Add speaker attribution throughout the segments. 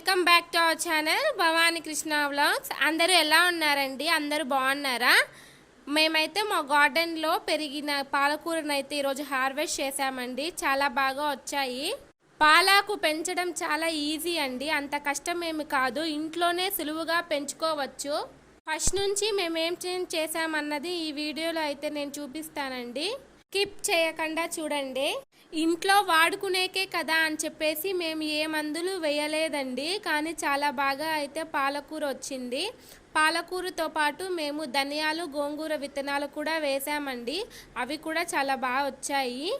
Speaker 1: Welcome back to our channel Bhavani Krishna vlogs. అందరూ ఎలా ఉన్నారండి? అందరూ బాగున్నారా? మేమైతే మా గార్డెన్లో పెరిగిన పాలకూరను అయితే ఈరోజు హార్వెస్ట్ చేసామండి చాలా బాగా వచ్చాయి. పాలాకు పెంచడం చాలా ఈజీ అండి. అంత కష్టం ఏమి కాదు. ఇంట్లోనే సులువుగా పెంచుకోవచ్చు. ఫస్ట్ నుంచి మేమేం చేంజ్ చేసామన్నది ఈ వీడియోలో అయితే నేను చూపిస్తానండి. స్కిప్ చేయకుండా చూడండి. ఇంట్లో వాడుకునేకే కదా అని చెప్పేసి మేము ఏ మందులు వేయలేదండి. కానీ చాలా బాగా అయితే పాలకూర వచ్చింది. పాలకూరతో పాటు మేము ధనియాలు గోంగూర విత్తనాలు కూడా వేసామండి. అవి కూడా చాలా బాగా వచ్చాయి.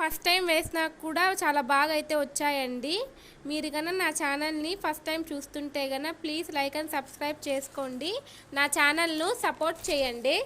Speaker 1: ఫస్ట్ టైం వేసినా కూడా చాలా బాగా అయితే వచ్చాయండి. మీరు కన్నా నా ఛానల్ని ఫస్ట్ టైం చూస్తుంటే కన్నా ప్లీజ్ లైక్ అండ్ సబ్స్క్రైబ్ చేసుకోండి. నా ఛానల్ను సపోర్ట్ చేయండి.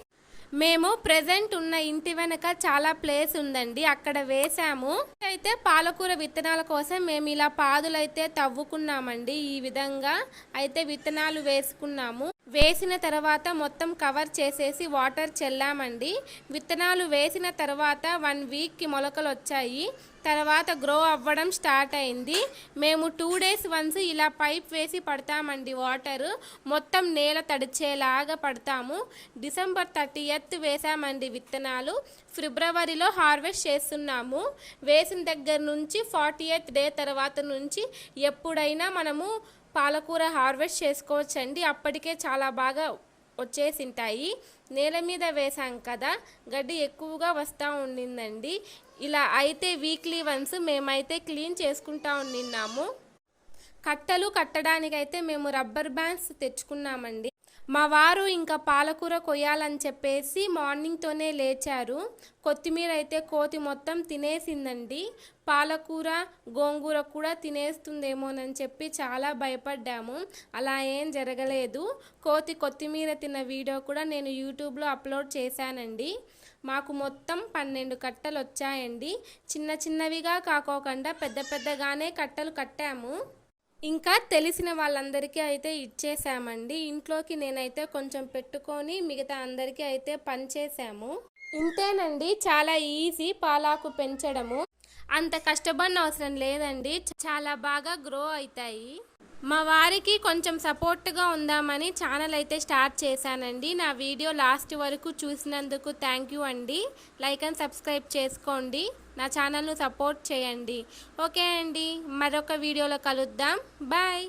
Speaker 1: మేము ప్రెజెంట్ ఉన్న ఇంటి వెనక చాలా ప్లేస్ ఉందండి. అక్కడ వేసాము. అయితే పాలకూర విత్తనాల కోసం మేము ఇలా పాదులు అయితే తవ్వుకున్నామండి. ఈ విధంగా అయితే విత్తనాలు వేసుకున్నాము. వేసిన తర్వాత మొత్తం కవర్ చేసేసి వాటర్ చల్లామండి. విత్తనాలు వేసిన తర్వాత వన్ వీక్కి మొలకలు వచ్చాయి. తర్వాత గ్రో అవ్వడం స్టార్ట్ అయింది. మేము టూ డేస్ వన్స్ ఇలా పైప్ వేసి పడతామండి వాటర్ మొత్తం నేల తడిచేలాగా పడతాము. డిసెంబర్ థర్టీ ఎత్తు వేసామండి విత్తనాలు. ఫిబ్రవరిలో హార్వెస్ట్ చేస్తున్నాము. వేసిన దగ్గర నుంచి ఫార్టీ ఎయిత్ డే తర్వాత నుంచి ఎప్పుడైనా మనము పాలకూర హార్వెస్ట్ చేసుకోవచ్చండి. అప్పటికే చాలా బాగా వచ్చేసింటాయి. నేల మీద వేసాం కదా గడ్డి ఎక్కువగా వస్తూ ఉండిందండి. ఇలా అయితే వీక్లీ వన్స్ మేమైతే క్లీన్ చేసుకుంటా ఉండిన్నాము. కట్టలు కట్టడానికైతే మేము రబ్బర్ బ్యాండ్స్ తెచ్చుకున్నామండి. మా వారు ఇంకా పాలకూర కొయ్యాలని చెప్పేసి మార్నింగ్తోనే లేచారు. కొత్తిమీర అయితే కోతి మొత్తం తినేసిందండి. పాలకూర గోంగూర కూడా తినేస్తుందేమోనని చెప్పి చాలా భయపడ్డాము. అలా ఏం జరగలేదు. కోతి కొత్తిమీర తిన్న వీడియో కూడా నేను యూట్యూబ్లో అప్లోడ్ చేశానండి. మాకు మొత్తం పన్నెండు కట్టలు వచ్చాయండి చిన్న చిన్నవిగా కాకోకుండా పెద్ద పెద్దగానే కట్టలు కట్టాము. ఇంకా తెలిసిన వాళ్ళందరికీ అయితే ఇచ్చేసామండి. ఇంట్లోకి నేనైతే కొంచెం పెట్టుకొని మిగతా అందరికీ అయితే పనిచేసాము ఇంతేనండి చాలా ఈజీ పాలాకు పెంచడము. అంత కష్టపడిన అవసరం లేదండి. చాలా బాగా గ్రో అవుతాయి. మా వారికి కొంచెం సపోర్ట్గా ఉందామని ఛానల్ అయితే స్టార్ట్ చేశానండి. నా వీడియో లాస్ట్ వరకు చూసినందుకు థ్యాంక్ యూ అండి. లైక్ అండ్ సబ్స్క్రైబ్ చేసుకోండి. నా ఛానల్ను సపోర్ట్ చేయండి. ఓకే అండి. మరొక వీడియోలో కలుద్దాం. బాయ్